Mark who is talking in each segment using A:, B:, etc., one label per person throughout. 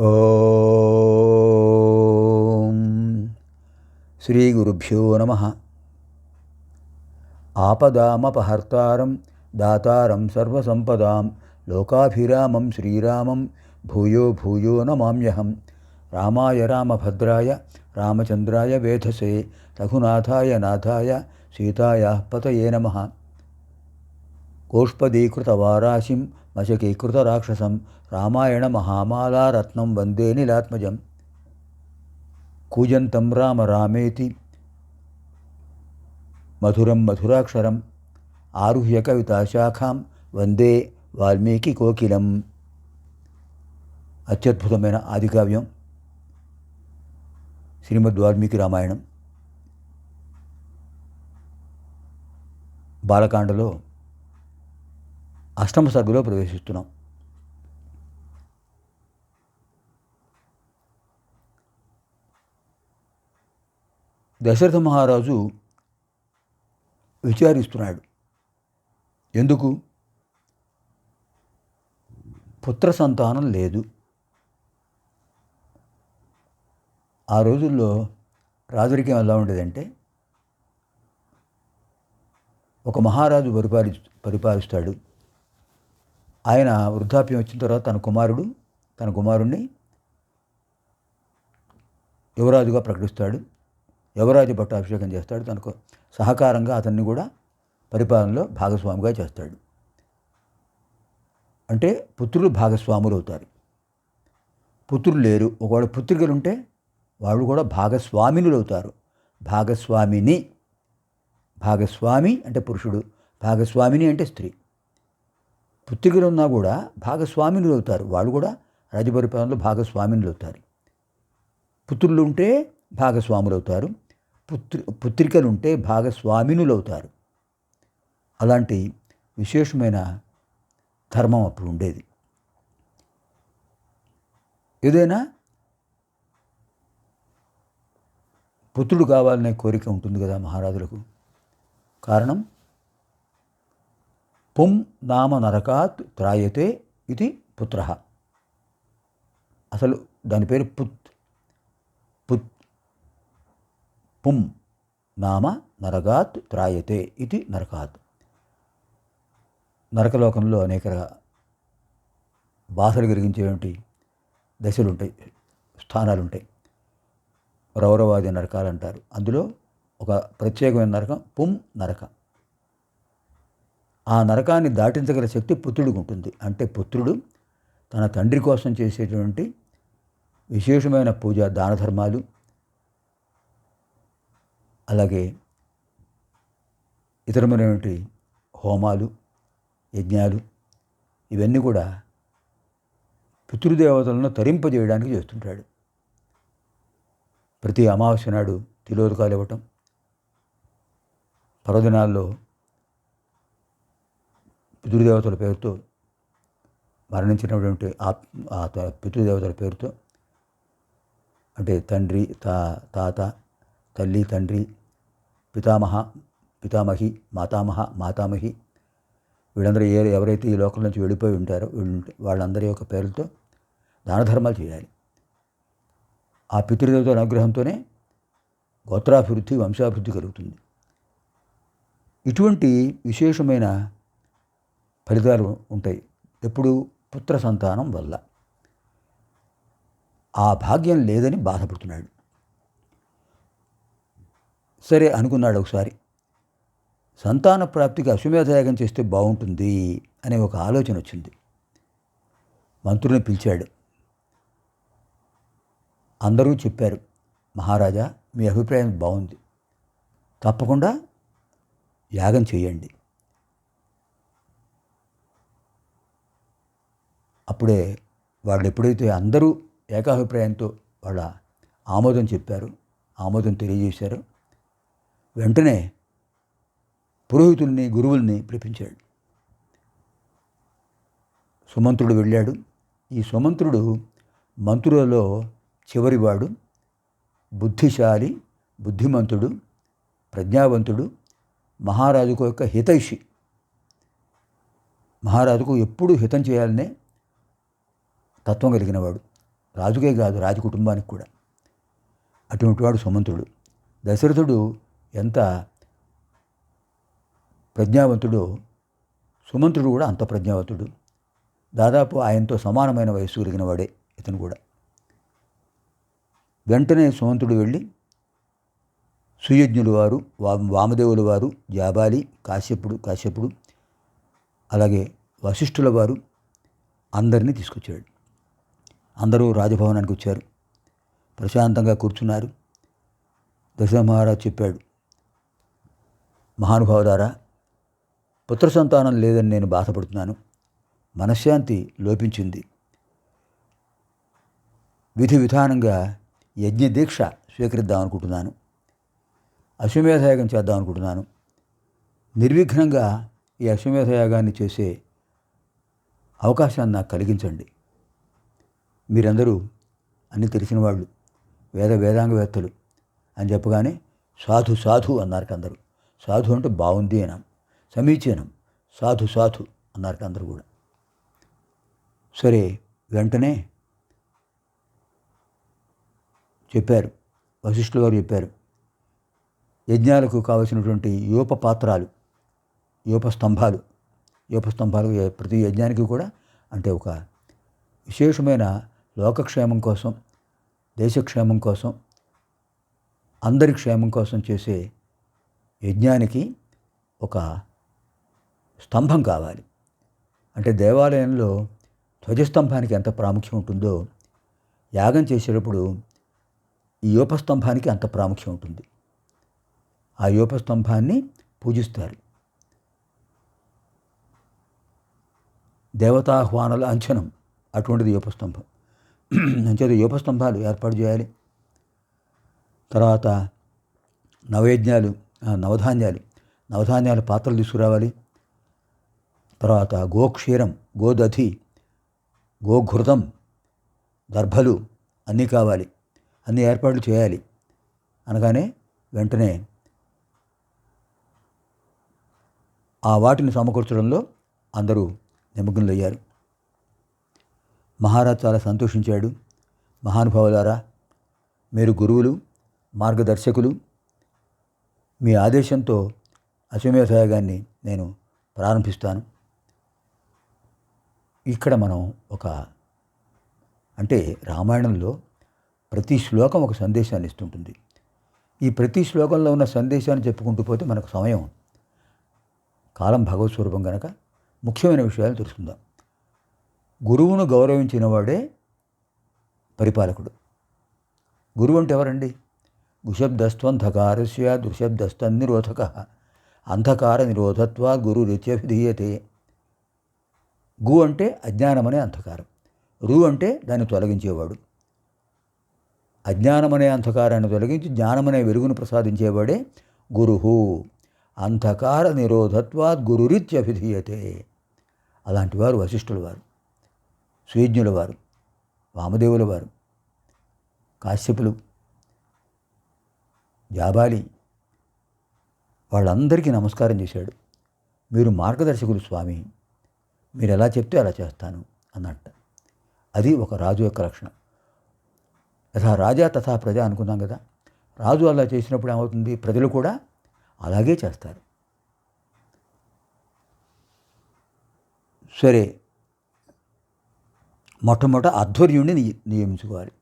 A: ఓం శ్రీ గురుభ్యో నమ. ఆపదామపహర్తారం దాతారం సర్వసంపదాం లోకాభిరామం శ్రీరామం భూయో భూయో నమామ్యహం. రామాయ రామభద్రాయ రామచంద్రాయ వేధసే రఘునాథాయ నాథాయ సీతాయ పతయే నమ. గోష్పదీకృతవారాశిం మశకీకృతరాక్షసం రామాయణ మహామాలారత్నం వందే నీలాత్మజం కూజంతం రామ రామేతి మధురం మధురాక్షరం ఆరుహ్య కవితాశాఖాం వందే వాల్మీకి కోకిలం అత్యద్భుతమైన ఆదికావ్యం శ్రీమద్ వాల్మీకి రామాయణం బాలకాండలో అష్టమ సర్గలో ప్రవేశిస్తున్నాం. దశరథ మహారాజు విచారిస్తున్నాడు. ఎందుకు? పుత్ర సంతానం లేదు. ఆ రోజుల్లో రాజరికం ఎలా ఉండేదంటే ఒక మహారాజు పరిపాలి పరిపాలిస్తాడు. ఆయన వృద్ధాప్యం వచ్చిన తర్వాత తన కుమారుడు తన కుమారుణ్ణి యువరాజుగా ప్రకటిస్తాడు. యువరాజు పట్టాభిషేకం చేస్తాడు. తనకు సహకారంగా అతన్ని కూడా పరిపాలనలో భాగస్వామిగా చేస్తాడు. అంటే పుత్రులు భాగస్వాములు అవుతారు. పుత్రులు లేరు. ఒకవేళ పుత్రికలు ఉంటే వాళ్ళు కూడా భాగస్వామినులు అవుతారు. భాగస్వామిని భాగస్వామి అంటే పురుషుడు భాగస్వామిని అంటే స్త్రీ. పుత్రికలు ఉన్నా కూడా భాగస్వామినులు అవుతారు. వాళ్ళు కూడా రాజపరిపాలనలో భాగస్వామినులు అవుతారు. పుత్రులు ఉంటే భాగస్వాములు అవుతారు. పుత్రి పుత్రికలు ఉంటే భాగస్వామినులు అవుతారు. అలాంటి విశేషమైన ధర్మం అప్పుడు ఉండేది. ఏదైనా పుత్రుడు కావాలనే కోరిక ఉంటుంది కదా మహారాజులకు. కారణం పుం నామ నరకాత్ త్రాయతే ఇది పుత్ర. అసలు దాని పేరు పుత్. పుత్. పుం నామ నరకాత్ త్రాయతే ఇది నరకాత్. నరకలోకంలో అనేక బాధలు కలిగించేటువంటి దశలు ఉంటాయి స్థానాలు ఉంటాయి రౌరవాది నరకాలు అంటారు అందులో ఒక ప్రత్యేకమైన నరకం పుం నరక. ఆ నరకాన్ని దాటించగల శక్తి పుత్రుడికి ఉంటుంది. అంటే పుత్రుడు తన తండ్రి కోసం చేసేటువంటి విశేషమైన పూజ దాన ధర్మాలు అలాగే ఇతరమైనటువంటి హోమాలు యజ్ఞాలు ఇవన్నీ కూడా పితృదేవతలను తరింపజేయడానికి చేస్తుంటాడు. ప్రతి అమావాస్య నాడు తిలోదకాలు ఇవ్వటం పర్వదినాల్లో పితృదేవతల పేరుతో మరణించినటువంటి ఆత్ ఆ పితృదేవతల పేరుతో అంటే తండ్రి తా తాత తల్లి తండ్రి పితామహ పితామహి మాతామహ మాతామహి వీళ్ళందరూ ఏ ఎవరైతే ఈ లోకం నుంచి వెళ్ళిపోయి ఉంటారో వీళ్ళు- వాళ్ళందరి యొక్క పేర్లతో దాన ధర్మాలు చేయాలి. ఆ పితృదేవతల అనుగ్రహంతోనే గోత్రాభివృద్ధి వంశాభివృద్ధి కలుగుతుంది. ఇటువంటి విశేషమైన ఫలితాలు ఉంటాయి. ఎప్పుడు పుత్ర సంతానం వల్ల. ఆ భాగ్యం లేదని బాధపడుతున్నాడు. సరే అనుకున్నాడు ఒకసారి. సంతాన ప్రాప్తికి అశ్వమేధయాగం చేస్తే బాగుంటుంది అనే ఒక ఆలోచన వచ్చింది. మంత్రుని పిలిచాడు. అందరూ చెప్పారు మహారాజా మీ అభిప్రాయం బాగుంది. తప్పకుండా యాగం చేయండి. అప్పుడే వాళ్ళు ఎప్పుడైతే అందరూ ఏకాభిప్రాయంతో వాళ్ళ ఆమోదం చెప్పారు ఆమోదం తెలియజేశారు వెంటనే పురోహితుల్ని గురువుల్ని పిలిపించాడు. సుమంత్రుడు వెళ్ళాడు. ఈ సుమంత్రుడు మంత్రులలో చివరివాడు బుద్ధిశాలి బుద్ధిమంతుడు ప్రజ్ఞావంతుడు మహారాజుకు యొక్క హితైషి. మహారాజుకు ఎప్పుడూ హితం చేయాలనే తత్వం కలిగినవాడు రాజుకే కాదు రాజు కుటుంబానికి కూడా. అటువంటి వాడు సుమంతుడు. దశరథుడు ఎంత ప్రజ్ఞావంతుడో సుమంతుడు కూడా అంత ప్రజ్ఞావంతుడు. దాదాపు ఆయనతో సమానమైన వయస్సు కలిగిన వాడే ఇతను కూడా. వెంటనే సుమంతుడు వెళ్ళి సుయజ్ఞులు వారు వామదేవుల వారు జాబాలి కాశ్యపుడు కాశ్యపుడు అలాగే వశిష్ఠుల వారు అందరినీ తీసుకొచ్చాడు. అందరూ రాజభవనానికి వచ్చారు. ప్రశాంతంగా కూర్చున్నారు. దశరథ మహారాజ్ చెప్పాడు మహానుభావులారా పుత్ర సంతానం లేదని నేను బాధపడుతున్నాను. మనశ్శాంతి లోపించింది. విధి విధానంగా యజ్ఞ దీక్ష స్వీకరిద్దాం అనుకుంటున్నాను. అశ్వమేధయాగం చేద్దాం అనుకుంటున్నాను. నిర్విఘ్నంగా ఈ అశ్వమేధయాగాన్ని చేసే అవకాశాన్ని నాకు కలిగించండి. మీరందరూ అన్ని తెలిసిన వాళ్ళు వేద వేదాంగవేత్తలు అని చెప్పగానే సాధు సాధు అన్నారు అందరూ సాధు అంటే బాగుంది అనం సమీచీనం సాధు సాధు అన్నారు అందరూ కూడా. సరే వెంటనే చెప్పారు వశిష్ఠులు గారు చెప్పారు యజ్ఞాలకు కావలసినటువంటి యూప పాత్రాలు యూప స్తంభాలు యూప స్తంభాలు ప్రతి యజ్ఞానికి కూడా అంటే ఒక విశేషమైన లోకక్షేమం కోసం దేశక్షేమం కోసం అందరి క్షేమం కోసం చేసే యజ్ఞానికి ఒక స్తంభం కావాలి. అంటే దేవాలయంలో ధ్వజస్తంభానికి ఎంత ప్రాముఖ్యం ఉంటుందో యాగం చేసేటప్పుడు ఈ యూపస్తంభానికి అంత ప్రాముఖ్యం ఉంటుంది. ఆ యూపస్తంభాన్ని పూజిస్తారు. దేవతాహ్వానాల అంచనం అటువంటిది యూపస్తంభం. అంచేది యూపస్తంభాలు ఏర్పాటు చేయాలి. తర్వాత నవయజ్ఞాలు నవధాన్యాలు నవధాన్యాల పాత్రలు తీసుకురావాలి. తర్వాత గోక్షీరం గోదధి గోఘృతం దర్భలు అన్నీ కావాలి. అన్ని ఏర్పాట్లు చేయాలి. అనగానే వెంటనే ఆ వాటిని సమకూర్చడంలో అందరూ నిమగ్నులయ్యారు. మహారాజ్ చాలా సంతోషించాడు. మహానుభావులారా మీరు గురువులు మార్గదర్శకులు. మీ ఆదేశంతో అశ్వమేధయాగాన్ని నేను ప్రారంభిస్తాను. ఇక్కడ మనం ఒక అంటే రామాయణంలో ప్రతి శ్లోకం ఒక సందేశాన్ని ఇస్తుంటుంది. ఈ ప్రతి శ్లోకంలో ఉన్న సందేశాన్ని చెప్పుకుంటూ పోతే మనకు సమయం కాలం భగవత్ స్వరూపం కనుక ముఖ్యమైన విషయాలు తెలుసుకుందాం. గురువును గౌరవించిన వాడే పరిపాలకుడు. గురువు అంటే ఎవరండి? గుషబ్దస్త్వంధకారస్య దృశబ్దస్తన్నిరోధక. అంధకార నిరోధత్వ గురు రీత్యభిధీయతే గు అంటే అజ్ఞానమనే అంధకారం. రు అంటే దాన్ని తొలగించేవాడు. అజ్ఞానమనే అంధకారాన్ని తొలగించి జ్ఞానమనే వెలుగును ప్రసాదించేవాడే గురుహు అంధకార నిరోధత్వాత్ గురురిత్యభిధీయతే అలాంటి వారు వశిష్ఠులు వారు. సుయజ్ఞుల వారు వామదేవుల వారు కాశ్యపులు జాబాలి వాళ్ళందరికీ నమస్కారం చేశాడు. మీరు మార్గదర్శకులు స్వామి మీరు ఎలా చెప్తే అలా చేస్తాను అన్నట్ట. అది ఒక రాజు యొక్క లక్షణం యథా రాజా తథా ప్రజ అనుకున్నాం కదా. రాజు అలా చేసినప్పుడు ఏమవుతుంది? ప్రజలు కూడా అలాగే చేస్తారు. సరే మొట్టమొదట ఆధ్వర్యుడిని నియమించుకోవాలి.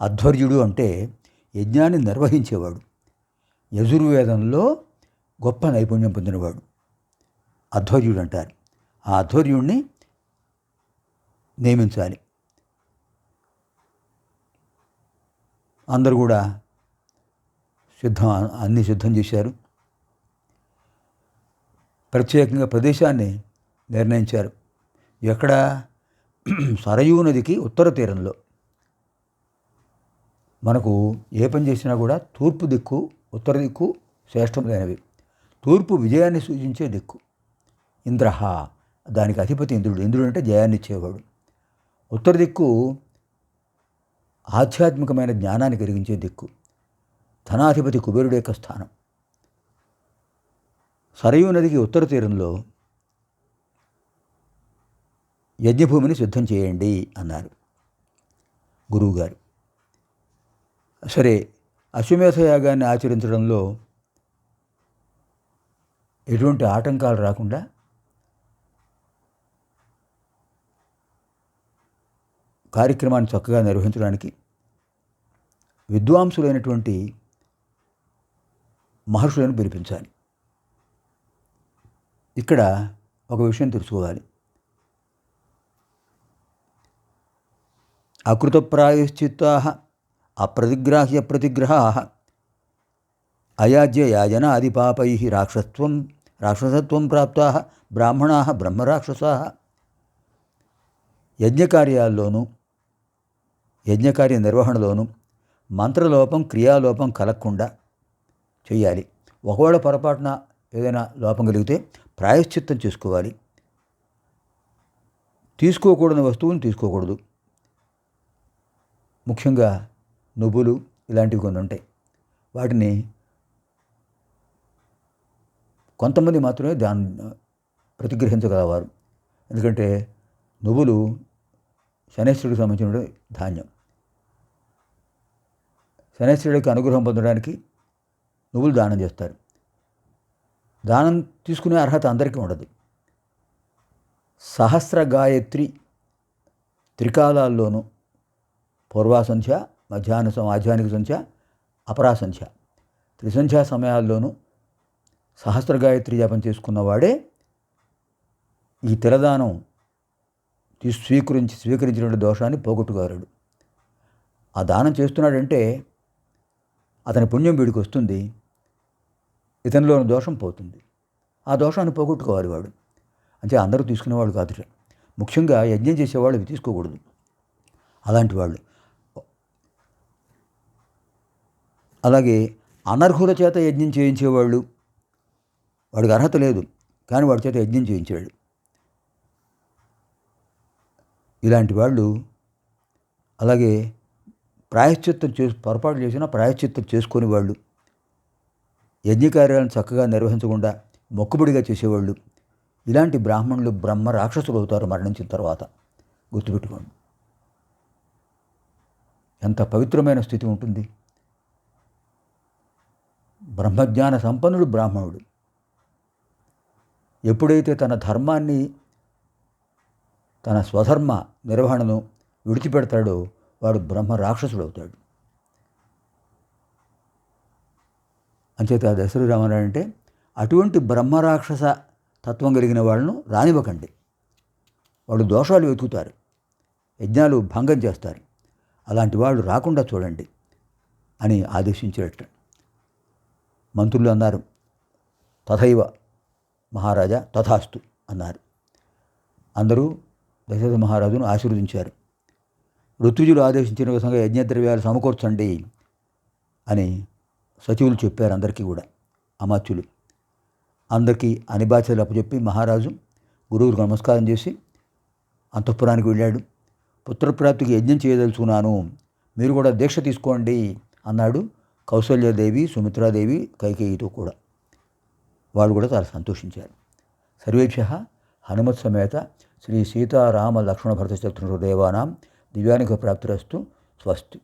A: అధ్వర్యుడు అంటే యజ్ఞాన్ని నిర్వహించేవాడు. యజుర్వేదంలో గొప్ప నైపుణ్యం పొందినవాడు. అధ్వర్యుడు అంటారు. ఆ అధ్వర్యుడిని నియమించాలి. అందరూ కూడా సిద్ధం అన్ని సిద్ధం చేశారు. ప్రత్యేకంగా ప్రదేశాన్ని నిర్ణయించారు. ఎక్కడ సరయూ నదికి ఉత్తర తీరంలో మనకు ఏ పని చేసినా కూడా తూర్పు దిక్కు ఉత్తర దిక్కు శ్రేష్టమైనవి తూర్పు విజయాన్ని సూచించే దిక్కు. ఇంద్రహ దానికి అధిపతి ఇంద్రుడు. ఇంద్రుడు అంటే జయాన్ని ఇచ్చేవాడు. ఉత్తర దిక్కు ఆధ్యాత్మికమైన జ్ఞానాన్ని కలిగించే దిక్కు. ధనాధిపతి కుబేరుడు యొక్క స్థానం. సరయూ నదికి ఉత్తర తీరంలో యజ్ఞభూమిని సిద్ధం చేయండి అన్నారు గురువుగారు. సరే అశ్వమేధ యాగాన్ని ఆచరించడంలో ఎటువంటి ఆటంకాలు రాకుండా కార్యక్రమాన్ని చక్కగా నిర్వహించడానికి విద్వాంసులైనటువంటి మహర్షులను పిలిపించాలి. ఇక్కడ ఒక విషయం తెలుసుకోవాలి. అకృతప్రాయశ్చిత్తా అప్రతిగ్రాహ్య ప్రతిగ్రహా. అయాజ్య యాజనాదిపాపై రాక్షసత్వం రాక్షసత్వం ప్రాప్తా బ్రాహ్మణా బ్రహ్మరాక్షసా. యజ్ఞకార్యాల్లోనూ యజ్ఞకార్య నిర్వహణలోనూ మంత్రలోపం క్రియాలోపం కలగకుండా చేయాలి ఒకవేళ పొరపాటున ఏదైనా లోపం కలిగితే ప్రాయశ్చిత్తం చేసుకోవాలి. తీసుకోకూడని వస్తువుని తీసుకోకూడదు. ముఖ్యంగా నువ్వులు ఇలాంటివి కొన్ని ఉంటాయి. వాటిని కొంతమంది మాత్రమే దాన్ని ప్రతిగ్రహించగలవారు. ఎందుకంటే నువ్వులు శనేశ్వరుడికి సంబంధించిన ధాన్యం. శనేశ్వరుడికి అనుగ్రహం పొందడానికి నువ్వులు దానం చేస్తారు. దానం తీసుకునే అర్హత అందరికీ ఉండదు. సహస్ర గాయత్రి త్రికాలాల్లోనూ పూర్వాసంధ్య మధ్యాహ్న సం- ఆధ్యాత్మిక సంధ్య అపరాసంధ్య త్రిసంధ్యా సమయాల్లోనూ సహస్ర గాయత్రి జపం చేసుకున్నవాడే ఈ తిలదానం స్వీకరించి స్వీకరించినటువంటి దోషాన్ని పోగొట్టుకోగలడు. ఆ దానం చేస్తున్నాడంటే అతని పుణ్యం వీడికి వస్తుంది ఇతనిలోని దోషం పోతుంది. ఆ దోషాన్ని పోగొట్టుకోవాలి వాడు. అంటే అందరూ తీసుకునేవాడు కాదు ముఖ్యంగా యజ్ఞం చేసేవాళ్ళు ఇవి తీసుకోకూడదు. అలాంటి వాళ్ళు. అలాగే అనర్హుల చేత యజ్ఞం చేయించేవాళ్ళు. వాడికి అర్హత లేదు కానీ వాడి చేత యజ్ఞం చేయించాడు ఇలాంటి వాళ్ళు అలాగే ప్రాయశ్చిత్తం చేసి పొరపాటు చేసినా ప్రాయశ్చిత్తం చేసుకుని వాళ్ళు. యజ్ఞకార్యాలను చక్కగా నిర్వహించకుండా మొక్కుబడిగా చేసేవాళ్ళు. ఇలాంటి బ్రాహ్మణులు బ్రహ్మ రాక్షసులు అవుతారు మరణించిన తర్వాత. గుర్తుపెట్టుకోండి. ఎంత పవిత్రమైన స్థితి ఉంటుంది. బ్రహ్మజ్ఞాన సంపన్నుడు బ్రాహ్మణుడు. ఎప్పుడైతే తన ధర్మాన్ని తన స్వధర్మ నిర్వహణను విడిచిపెడతాడో వాడు బ్రహ్మ రాక్షసుడు అవుతాడు అంచేత దశరథ రామారాయణ అంటే అటువంటి బ్రహ్మరాక్షస తత్వం కలిగిన వాళ్ళను రానివ్వకండి. వాళ్ళు దోషాలు వెతుకుతారు. యజ్ఞాలు భంగం చేస్తారు. అలాంటి వాళ్ళు రాకుండా చూడండి అని ఆదేశించేట మంత్రులు అన్నారు. తథైవ మహారాజా తథాస్తు అన్నారు. అందరూ దశరథ మహారాజును ఆశీర్వదించారు. ఋతుజులు ఆదేశించిన విధంగా యజ్ఞద్రవ్యాలు సమకూర్చండి అని సచివులు చెప్పారు అందరికీ కూడా అమాత్యులు. అందరికీ అనిబాధ్యతలు అప్పచెప్పి మహారాజు గురువుకు నమస్కారం చేసి అంతఃపురానికి వెళ్ళాడు. పుత్రప్రాప్తికి యజ్ఞం చేయదలుచుకున్నాను మీరు కూడా దీక్ష తీసుకోండి అన్నాడు కౌసల్యాదేవి సుమిత్రాదేవి కైకేయితో కూడా. వాళ్ళు కూడా చాలా సంతోషించారు. సర్వేభ్య హనుమత్ సమేత శ్రీ సీతారామ లక్ష్మణ భరత శత్రుదేవానాం దివ్యానికి ప్రాప్తిరస్తు స్వస్తి.